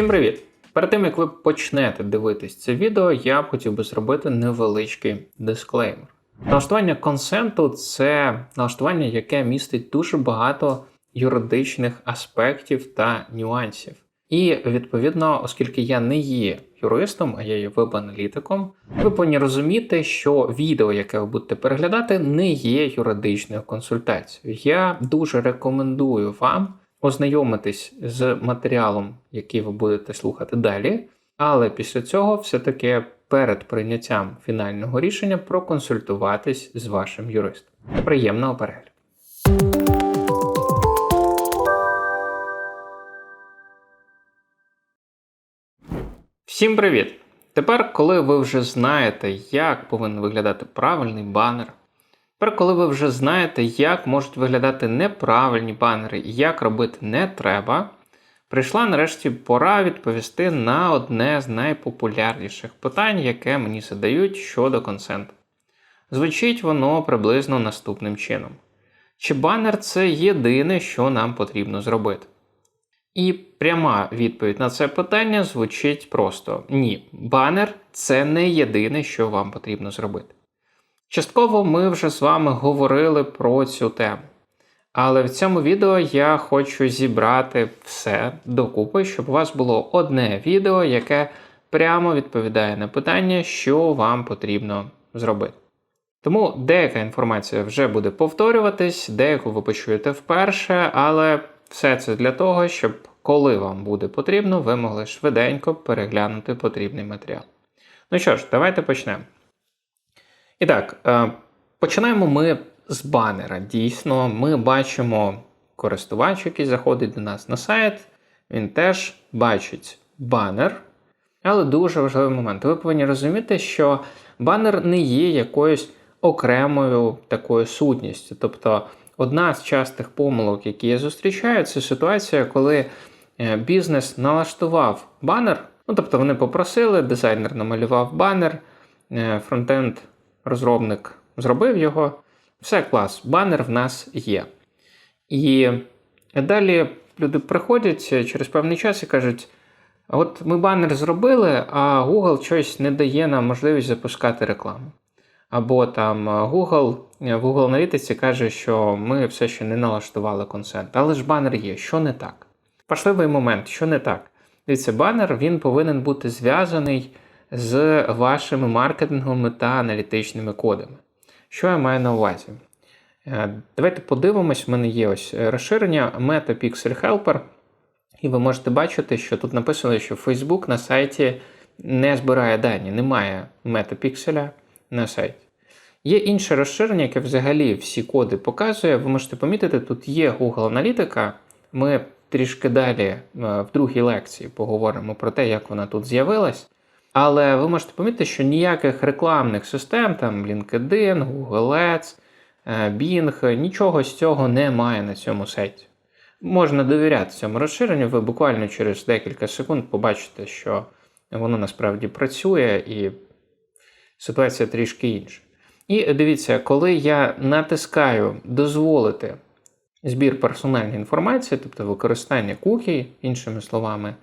Всім привіт! Перед тим як ви почнете дивитись це відео, я б хотів би зробити невеличкий дисклеймер. Налаштування консенту це налаштування, яке містить дуже багато юридичних аспектів та нюансів. І відповідно, оскільки я не є юристом, а я є веб-аналітиком, ви повинні розуміти, що відео, яке ви будете переглядати, не є юридичною консультацією. Я дуже рекомендую вам ознайомитись з матеріалом, який ви будете слухати далі. Але після цього, все-таки перед прийняттям фінального рішення проконсультуватись з вашим юристом. Приємного перегляду! Всім привіт! Тепер, коли ви вже знаєте, як повинен виглядати правильний банер, тепер, коли ви вже знаєте, як можуть виглядати неправильні банери і як робити не треба, прийшла нарешті пора відповісти на одне з найпопулярніших питань, яке мені задають щодо консенту. Звучить воно приблизно наступним чином: чи банер це єдине, що нам потрібно зробити? І пряма відповідь на це питання звучить просто: ні, банер це не єдине, що вам потрібно зробити. Частково ми вже з вами говорили про цю тему. Але в цьому відео я хочу зібрати все докупи, щоб у вас було одне відео, яке прямо відповідає на питання, що вам потрібно зробити. Тому деяка інформація вже буде повторюватись, деяку ви почуєте вперше, але все це для того, щоб коли вам буде потрібно, ви могли швиденько переглянути потрібний матеріал. Ну що ж, давайте почнемо. І так, е, починаємо ми з банера. Дійсно, ми бачимо користувач, який заходить до нас на сайт, він теж бачить банер. Але дуже важливий момент. Ви повинні розуміти, що банер не є якоюсь окремою такою сутністю. Тобто, одна з частих помилок, які я зустрічаю, це ситуація, коли е, бізнес налаштував банер. Ну, тобто вони попросили, дизайнер намалював банер, е, фронтенд розробник зробив його. Все клас, банер в нас є. І далі люди приходять через певний час і кажуть: от ми банер зробили, а Google щось не дає нам можливість запускати рекламу. Або там Google в Google аналітиці каже, що ми все ще не налаштували консент. Але ж банер є, що не так? Важливий момент, що не так. Дивіться, банер він повинен бути зв'язаний з вашими маркетинговими та аналітичними кодами. Що я маю на увазі? Давайте подивимось, в мене є ось розширення Meta Pixel Helper. І ви можете бачити, що тут написано, що Facebook на сайті не збирає дані, немає метапікселя на сайті. Є інше розширення, яке взагалі всі коди показує. Ви можете помітити, тут є Google Аналітика. Ми трішки далі в другій лекції поговоримо про те, як вона тут з'явилась. Але ви можете помітити, що ніяких рекламних систем, там LinkedIn, Google Ads, Bing, нічого з цього немає на цьому сайті. Можна довіряти цьому розширенню, ви буквально через декілька секунд побачите, що воно насправді працює і ситуація трішки інша. І дивіться, коли я натискаю дозволити збір персональної інформації, тобто використання кукі, іншими словами,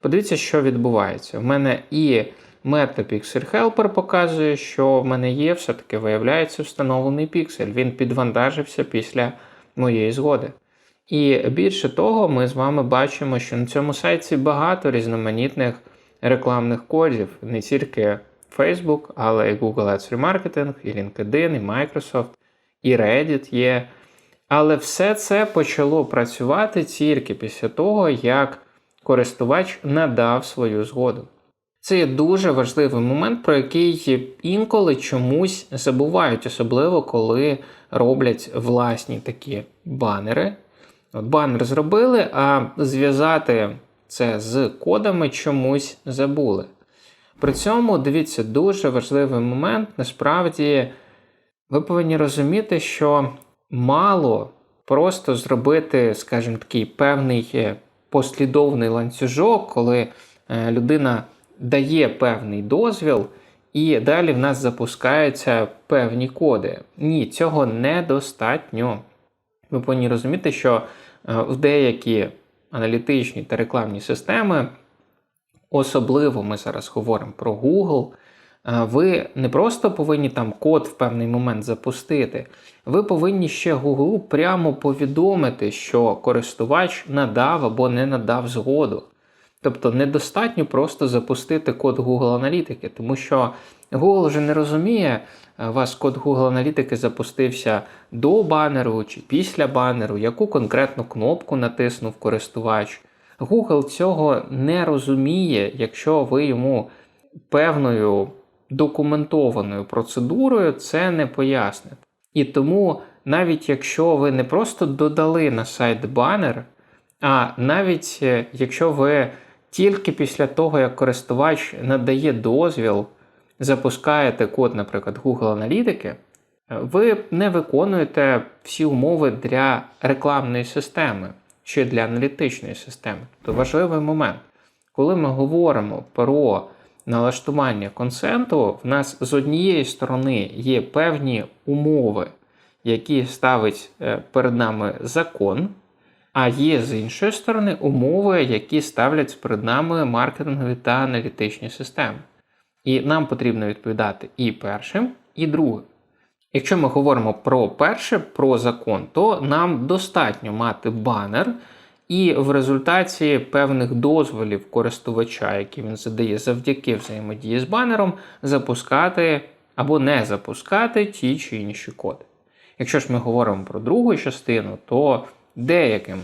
подивіться, що відбувається. В мене і MetaPixel Helper показує, що в мене є, все-таки виявляється встановлений піксель. Він підвантажився після моєї згоди. І більше того, ми з вами бачимо, що на цьому сайті багато різноманітних рекламних кодів, не тільки Facebook, але і Google Ads Remarketing, і LinkedIn, і Microsoft, і Reddit є. Але все це почало працювати тільки після того, як користувач надав свою згоду. Це є дуже важливий момент, про який інколи чомусь забувають, особливо коли роблять власні такі банери. От Банер зробили, а зв'язати це з кодами чомусь забули. При цьому, дивіться, дуже важливий момент. Насправді, ви повинні розуміти, що мало просто зробити, скажімо такий, певний послідовний ланцюжок, коли людина дає певний дозвіл, і далі в нас запускаються певні коди. Ні, цього недостатньо. Ви повинні розуміти, що в деякі аналітичні та рекламні системи особливо ми зараз говоримо про Google, е, ви не просто повинні там код в певний момент запустити, ви повинні ще Google прямо повідомити, що користувач надав або не надав згоду. Тобто недостатньо просто запустити код Google аналітики, тому що Google вже не розуміє, е, у вас код Google аналітики запустився до банеру чи після банеру, яку конкретну кнопку натиснув користувач. Google цього не розуміє, якщо ви йому певною документованою процедурою це не поясните. І тому, навіть якщо ви не просто додали на сайт банер, а навіть е, якщо ви тільки після того, як користувач надає дозвіл, запускаєте код, наприклад, Google аналітики, ви не виконуєте всі умови для рекламної системи чи для аналітичної системи. То важливий момент, коли ми говоримо про налаштування консенту, в нас з однієї сторони є певні умови, які ставить е, перед нами закон. А є з іншої сторони умови, які ставлять перед нами маркетингові та аналітичні системи. І нам потрібно відповідати і першим, і другим. Якщо ми говоримо про перше, про закон, то нам достатньо мати банер, і в результаті певних дозволів користувача, які він задає завдяки взаємодії з банером, запускати або не запускати ті чи інші коди. Якщо ж ми говоримо про другу частину, то деяким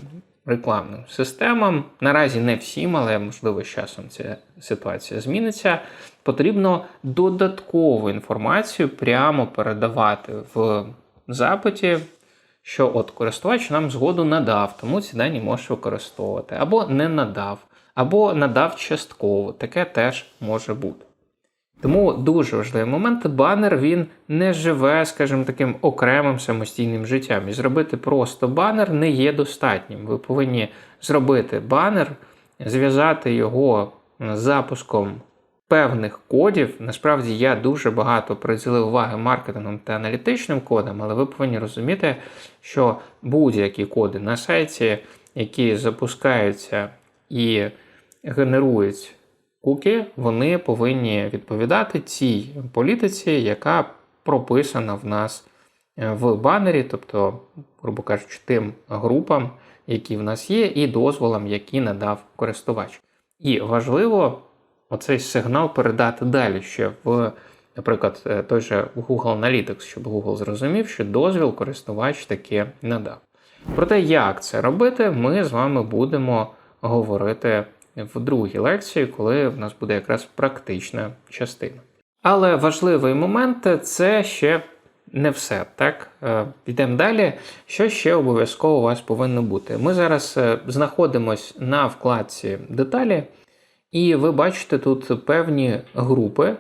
рекламним системам, наразі не всім, але можливо з часом ця ситуація зміниться. Потрібно додаткову інформацію прямо передавати в запиті, що от користувач нам згоду надав, тому ці дані можеш використовувати, або не надав, або надав частково. Таке теж може бути. Тому дуже важливий момент, банер він не живе, скажімо, таким окремим самостійним життям. І зробити просто банер не є достатнім. Ви повинні зробити банер, зв'язати його з запуском певних кодів. Насправді я дуже багато приділив уваги маркетингом та аналітичним кодам, але ви повинні розуміти, що будь-які коди на сайті, які запускаються і генерують куки, вони повинні відповідати цій політиці, яка прописана в нас е, в банері, тобто, грубо кажучи, тим групам, які в нас є, і дозволам, які надав користувач. І важливо оцей сигнал передати далі ще в, наприклад, е, той же Google Analytics, щоб Google зрозумів, що дозвіл користувач таки надав. Про те, як це робити, ми з вами будемо говорити в другій лекції, коли в нас буде якраз практична частина. Але важливий момент це ще не все. Так, підемо далі. Що ще обов'язково у вас повинно бути? Ми зараз е, знаходимося на вкладці деталі, і ви бачите тут певні групи.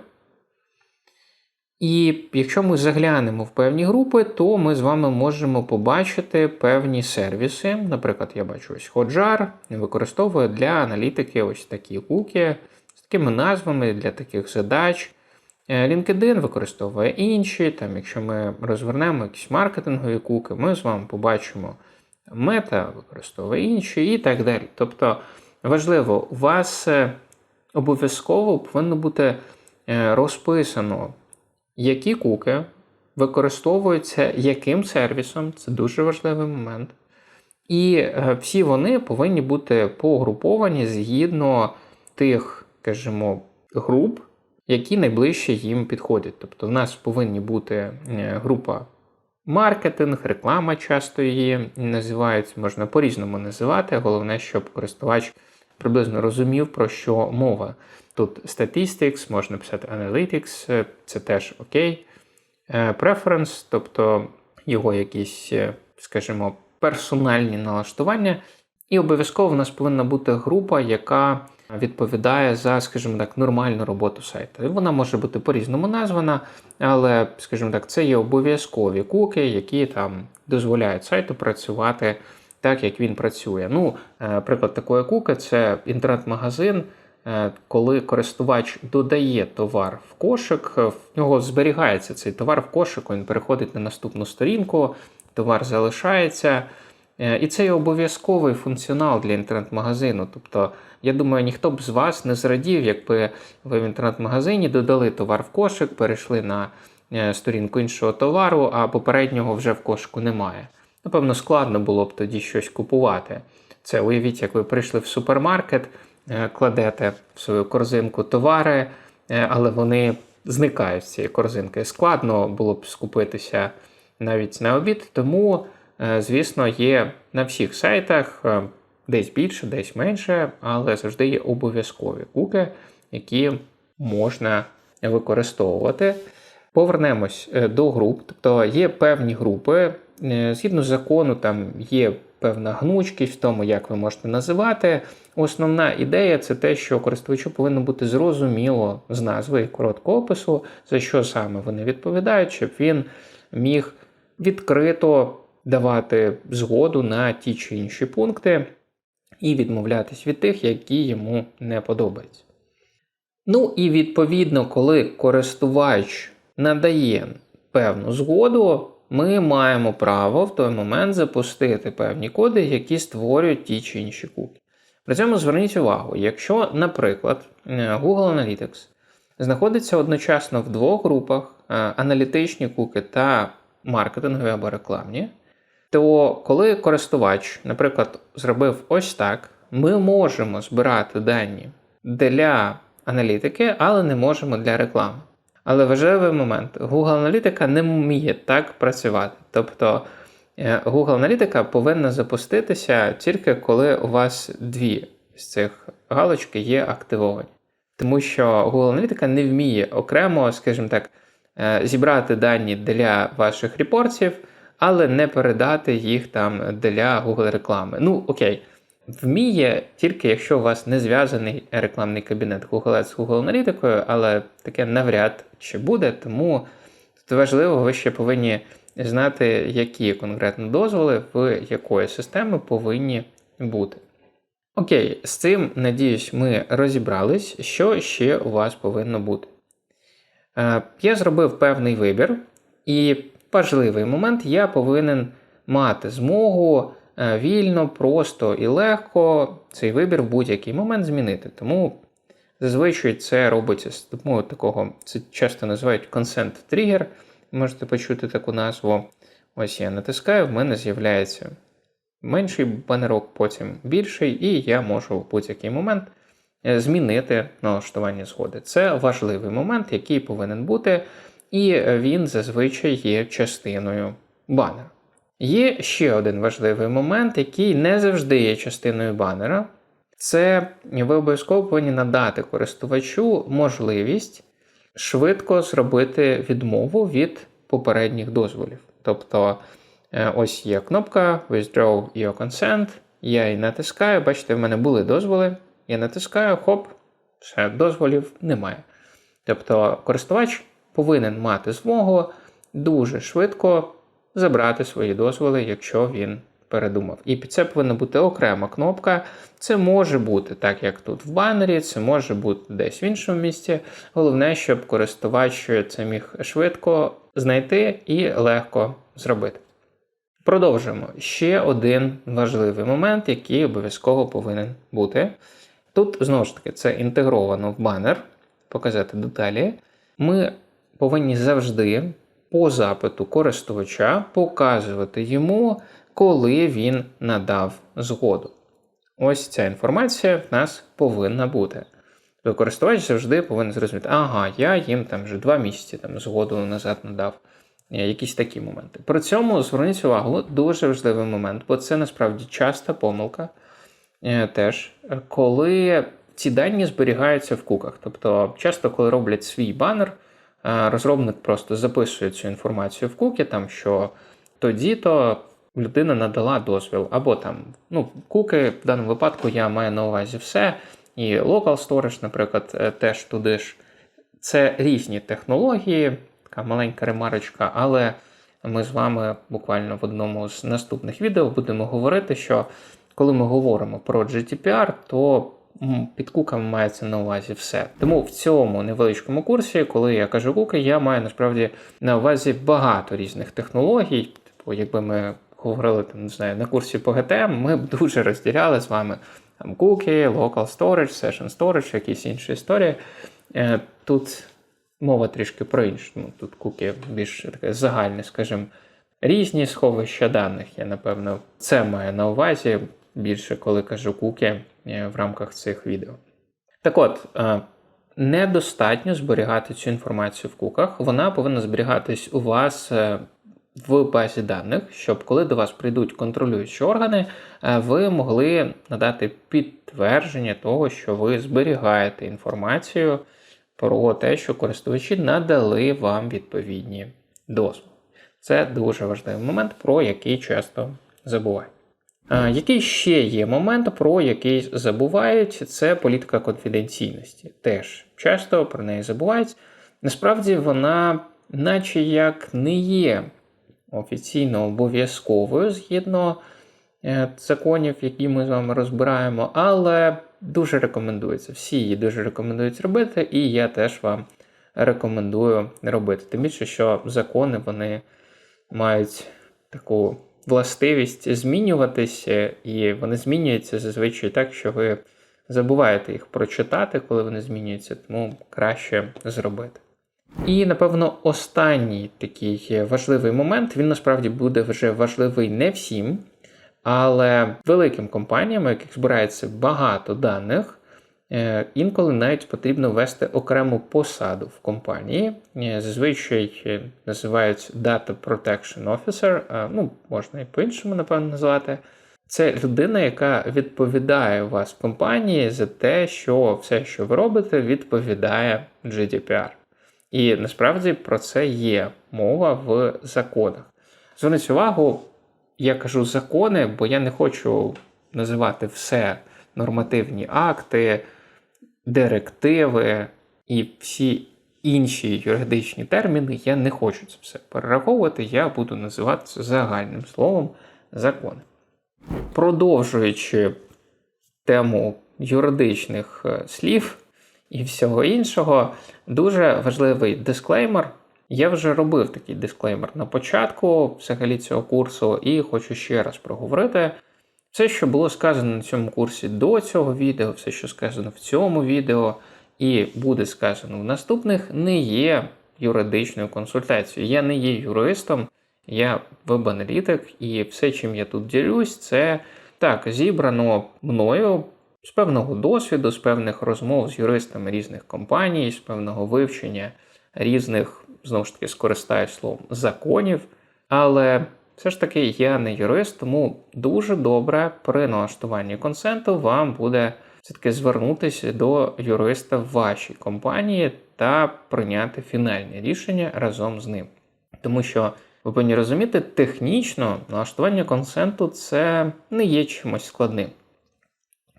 І якщо ми заглянемо в певні групи, то ми з вами можемо побачити певні сервіси. Наприклад, я бачу ось Hotjar використовує для аналітики ось такі куки з такими назвами для таких задач. Е, LinkedIn використовує інші. Там, Якщо ми розвернемо якісь маркетингові куки, ми з вами побачимо мета використовує інші і так далі. Тобто важливо, у вас е, обов'язково повинно бути е, розписано які куки використовуються яким сервісом, це дуже важливий момент. І е, всі вони повинні бути погруповані згідно тих, скажімо, груп, які найближче їм підходять. Тобто, в нас повинні бути е, група маркетинг, реклама часто її називають, можна по-різному називати. Головне, щоб користувач приблизно розумів, про що мова. Тут statistics, можна писати analytics, е, це теж окей. Е, preference, тобто його якісь, е, скажімо, персональні налаштування. І обов'язково в нас повинна бути група, яка відповідає за, скажімо так, нормальну роботу сайту. Вона може бути по-різному названа, але, скажімо так, це є обов'язкові куки, які там дозволяють сайту працювати так, як він працює. Ну, Приклад такої куки це інтернет-магазин. Е, коли користувач додає товар в кошик, в нього зберігається цей товар в кошику, він переходить на наступну сторінку, товар залишається. Е, І це є обов'язковий функціонал для інтернет-магазину. Тобто, я думаю, ніхто б з вас не зрадів, якби ви в інтернет-магазині додали товар в кошик, перейшли на е, сторінку іншого товару, а попереднього вже в кошику немає. Напевно, складно було б тоді щось купувати. Це уявіть, як ви прийшли в супермаркет, е, кладете в свою корзинку товари, е, але вони зникають з цієї корзинки. Складно було б скупитися навіть на обід, тому, е, звісно, є на всіх сайтах десь більше, десь менше, але завжди є обов'язкові куки, які можна використовувати. Повернемось до груп. Тобто є певні групи. Е, Згідно закону, там є певна гнучкість в тому, як ви можете називати. Основна ідея це те, що користувачу повинно бути зрозуміло з назви і короткого опису, за що саме вони відповідають, щоб він міг відкрито давати згоду на ті чи інші пункти і відмовлятись від тих, які йому не подобаються. Ну і відповідно, коли користувач надає певну згоду, ми маємо право в той момент запустити певні коди, які створюють ті чи інші куки. При цьому зверніть увагу, якщо, наприклад, е, Google Analytics знаходиться одночасно в двох групах е, аналітичні куки та маркетингові або рекламні, то коли користувач, наприклад, зробив ось так, ми можемо збирати дані для аналітики, але не можемо для реклами. Але важливий момент: Google Аналітика не вміє так працювати. Тобто е, Google Аналітика повинна запуститися тільки коли у вас дві з цих галочки є активовані. Тому що Google Аналітика не вміє окремо, скажімо так, е, зібрати дані для ваших репортів, але не передати їх там для Google реклами. Ну, окей. Вміє тільки якщо у вас не зв'язаний рекламний кабінет Google Ads з Google аналітикою, але таке навряд чи буде, тому тут важливо, ви ще повинні знати, які конкретно дозволи в якої системи повинні бути. Окей, з цим, надіюсь, ми розібрались, що ще у вас повинно бути. Е, Я зробив певний вибір, і важливий момент я повинен мати змогу вільно, просто і легко цей вибір в будь-який момент змінити. Тому зазвичай це робиться з допомогою такого, це часто називають consent trigger. Можете почути таку назву. Ось я натискаю, в мене з'являється менший банерок, потім більший, і я можу в будь-який момент е, змінити налаштування згоди. Це важливий момент, який повинен бути, і він зазвичай є частиною банера. Є ще один важливий момент, який не завжди є частиною банера. Це ви обов'язково повинні надати користувачу можливість швидко зробити відмову від попередніх дозволів. Тобто, е, ось є кнопка Withdraw your consent, я її натискаю. Бачите, в мене були дозволи. Я натискаю, хоп, все, дозволів немає. Тобто, користувач повинен мати змогу дуже швидко забрати свої дозволи, якщо він передумав. І під це повинна бути окрема кнопка. Це може бути так, як тут в банері, це може бути десь в іншому місці. Головне, щоб користувач це міг швидко знайти і легко зробити. Продовжуємо. Ще один важливий момент, який обов'язково повинен бути. Тут, знову ж таки, це інтегровано в банер, показати деталі. Ми повинні завжди по запиту користувача показувати йому, коли він надав згоду. Ось ця інформація в нас повинна бути. Користувач завжди повинен зрозуміти, ага, я їм там вже два місяці там, згоду назад надав. Е, Якісь такі моменти. При цьому зверніть увагу, дуже важливий момент, бо це насправді часта помилка е, теж, коли ці дані зберігаються в куках. Тобто, часто, коли роблять свій банер, розробник просто записує цю інформацію в куки, там, що тоді-то людина надала дозвіл, або там, ну, куки, в даному випадку я маю на увазі все. І local storage, наприклад, е, теж туди ж. Це різні технології, така маленька ремарочка, але ми з вами буквально в одному з наступних відео будемо говорити, що коли ми говоримо про GDPR, то під куками мається на увазі все. Тому в цьому невеличкому курсі, коли я кажу куки, я маю насправді на увазі багато різних технологій. Типу, якби ми говорили там, не знаю, на курсі по GTM, ми б дуже розділяли з вами там cookie, local storage, session storage, якісь інші історії. Е, Тут мова трішки про інше. Ну, Тут куки більш таке загальне, скажімо, різні сховища даних. Я напевно це маю на увазі більше, коли кажу куки е, в рамках цих відео. Так от, е, недостатньо зберігати цю інформацію в куках. Вона повинна зберігатись у вас е, в базі даних, щоб коли до вас прийдуть контролюючі органи, ви могли надати підтвердження того, що ви зберігаєте інформацію про те, що користувачі надали вам відповідні дозволи. Це дуже важливий момент, про який часто забувають. А, Який ще є момент, про який забувають, це політика конфіденційності. Теж часто про неї забувають. Насправді вона, наче як не є офіційно обов'язковою згідно е, законів, які ми з вами розбираємо, але дуже рекомендується. Всі її дуже рекомендують робити, і я теж вам рекомендую робити. Тим більше, що закони вони мають таку властивість змінюватися, і вони змінюються зазвичай так, що ви забуваєте їх прочитати, коли вони змінюються, тому краще зробити. І, напевно, останній такий важливий момент, він насправді буде вже важливий не всім, але великим компаніям, у яких збирається багато даних, інколи навіть потрібно ввести окрему посаду в компанії. Е, зазвичай е, називають Data Protection Officer, ну, можна і по-іншому, напевно, назвати. Це людина, яка відповідає у вас в компанії за те, що все, що ви робите, відповідає GDPR. І насправді про це є мова в законах. Зверніть увагу, я кажу закони, бо я не хочу називати все нормативні акти, директиви і всі інші юридичні терміни. Я не хочу це все перераховувати, я буду називати це загальним словом закони. Продовжуючи тему юридичних е, слів і всього іншого, дуже важливий дисклеймер. Я вже робив такий дисклеймер на початку взагалі цього курсу, і хочу ще раз проговорити. Все, що було сказано на цьому курсі до цього відео, все, що сказано в цьому відео, і буде сказано в наступних, не є юридичною консультацією. Я не є юристом, я веб-аналітик, і все, чим я тут ділюсь, це так зібрано мною з певного досвіду, з певних розмов з юристами різних компаній, з певного вивчення різних, знову ж таки, скористаюсь словом, законів. Але все ж таки я не юрист, тому дуже добре при налаштуванні консенту вам буде все-таки звернутися до юриста вашій компанії та прийняти фінальне рішення разом з ним. Тому що ви повинні розуміти, технічно налаштування консенту це не є чимось складним.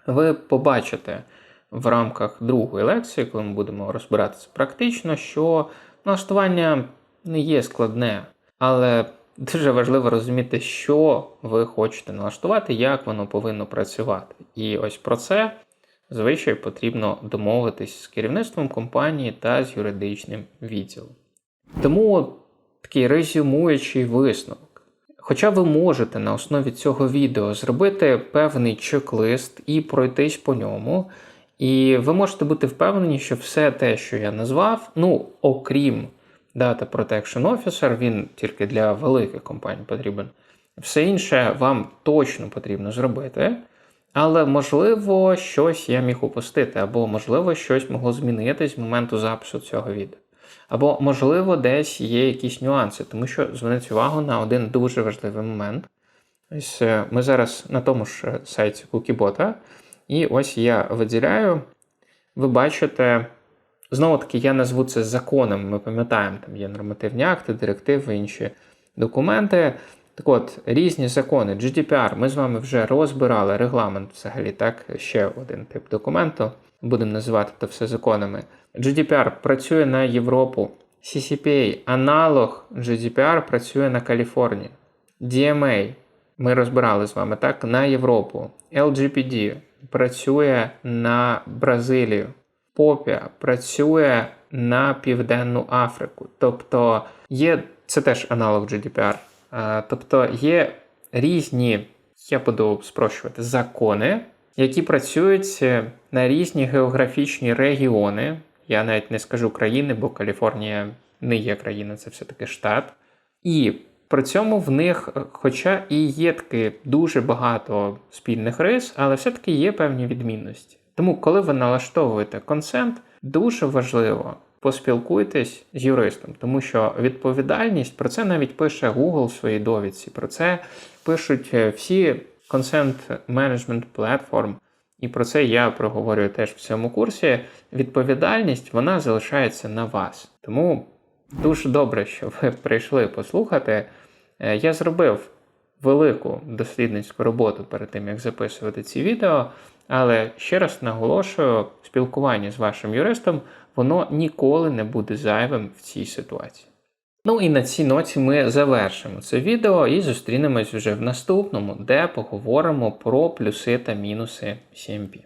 Ви побачите в рамках другої лекції, коли ми будемо розбиратися практично, що налаштування не є складне, але дуже важливо розуміти, що ви хочете налаштувати, як воно повинно працювати. І ось про це звичай потрібно домовитись з керівництвом компанії та з юридичним відділом. Тому такий резюмуючий висновок. Хоча ви можете на основі цього відео зробити певний чек-лист і пройтись по ньому, і ви можете бути впевнені, що все те, що я назвав, ну, окрім Data Protection Officer, він тільки для великих компаній потрібен. Все інше вам точно потрібно зробити. Але, можливо, щось я міг упустити, або, можливо, щось могло змінитись з моменту запису цього відео. Або, можливо, десь є якісь нюанси, тому що зверніть увагу на один дуже важливий момент. Ось е, Ми зараз на тому ж е, сайті Cookiebot, і ось я виділяю. Ви бачите, знову таки, я назву це законом. Ми пам'ятаємо, там є нормативні акти, директиви, інші документи. Так от, різні закони, GDPR, ми з вами вже розбирали регламент взагалі, так, ще один тип документу. Будемо називати це все законами. GDPR працює на Європу. CCPA аналог GDPR працює на Каліфорнії. DMA ми розбирали з вами так, на Європу. LGPD працює на Бразилію. Попія працює на Південну Африку. Тобто є це теж аналог GDPR. Тобто є різні, я буду спрощувати, закони, які працюють на різні географічні регіони. Я навіть не скажу країни, бо Каліфорнія не є країна, це все-таки штат. І при цьому в них, е, хоча і є таки дуже багато спільних рис, але все-таки є певні відмінності. Тому, коли ви налаштовуєте консент, дуже важливо поспілкуйтесь з юристом, тому що відповідальність про це навіть пише Google в своїй довідці. Про це пишуть е, всі консент менеджмент платформ. І про це я проговорюю теж в цьому курсі. Відповідальність вона залишається на вас. Тому дуже добре, що ви прийшли послухати. Е, Я зробив велику дослідницьку роботу перед тим, як записувати ці відео, але ще раз наголошую, спілкування з вашим юристом воно ніколи не буде зайвим в цій ситуації. Ну і на цій ноті ми завершимо це відео і зустрінемось вже в наступному, де поговоримо про плюси та мінуси CMP.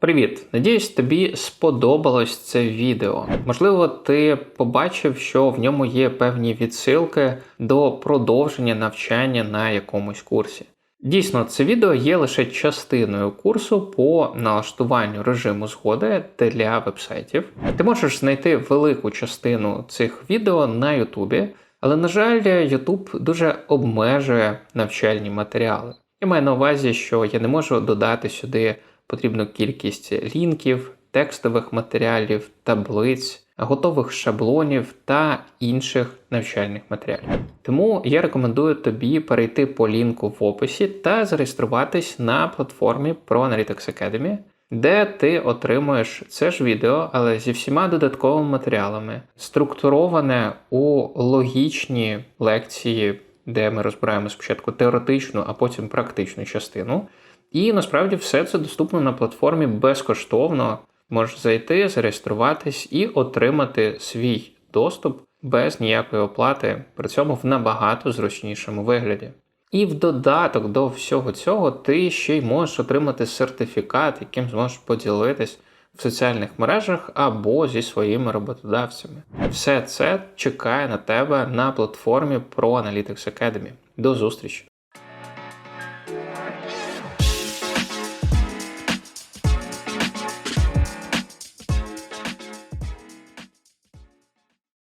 Привіт! Надіюсь, тобі сподобалось це відео. Можливо, ти побачив, що в ньому є певні відсилки до продовження навчання на якомусь курсі. Дійсно, це відео є лише частиною курсу по налаштуванню режиму згоди для вебсайтів. Ти можеш знайти велику частину цих відео на Ютубі, але, на жаль, YouTube дуже обмежує навчальні матеріали. Я маю на увазі, що я не можу додати сюди потрібну кількість лінків, текстових матеріалів, таблиць, готових шаблонів та інших навчальних матеріалів. Тому я рекомендую тобі перейти по лінку в описі та зареєструватись на платформі ProAnalytics Academy, де ти отримуєш це ж відео, але зі всіма додатковими матеріалами, структуроване у логічні лекції, де ми розбираємо спочатку теоретичну, а потім практичну частину. І насправді все це доступно на платформі безкоштовно. Можеш зайти, зареєструватись і отримати свій доступ без ніякої оплати, при цьому в набагато зручнішому вигляді. І в додаток до всього цього ти ще й можеш отримати сертифікат, яким зможеш поділитись в соціальних мережах або зі своїми роботодавцями. Все це чекає на тебе на платформі ProAnalytics Academy. До зустрічі!